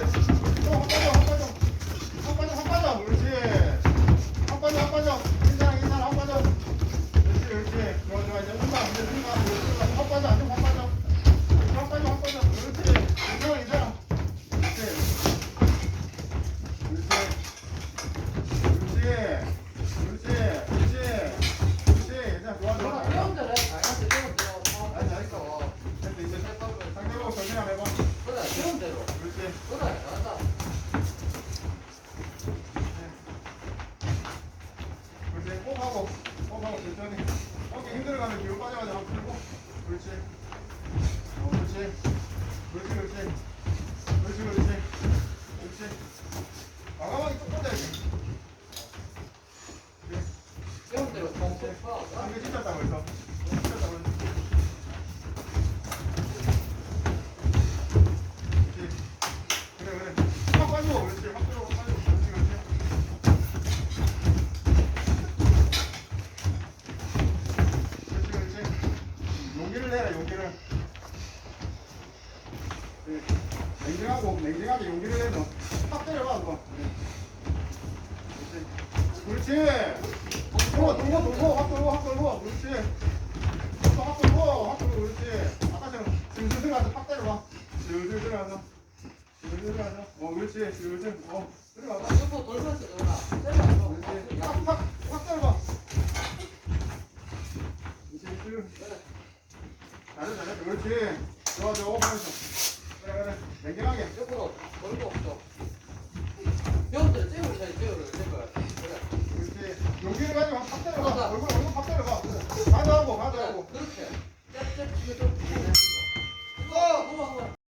그 꼭 하고, 천천히. 어깨 힘들어가면 뒤로 빠져가지고 한번 풀고. 그렇지. 어, 그렇지. 그렇지, 그렇지. 그렇지, 그렇지. 그렇지. 과감하게 쭉 뻗어야지. 그래. 배운 대로. 아, 이거 진짜다 벌써. 진 용기를 내라, 용기를. 네. 냉정하고, 냉정하게 용기를 내서 확 때려봐, 한번. 네. 그렇지. 돌고, 돌고, 돌고, 확 돌고, 확 돌고. 그렇지. 또확 돌고, 확 돌고, 그렇지. 아까처럼 슬슬 들어가서 확 때려봐. 슬슬 들어가서. 슬슬 들어가서. 어, 그렇지. 슬슬. 어, 들어가봐. 옆으로 돌면서 들어가. 때려. 그렇지. 확, 확, 확 때려봐. 그렇지, 슬. 잘해, 잘해. 그렇지. 좋아, 좋아. 오면서. 그래, 그래. 냉정하게. 옆으로 돌고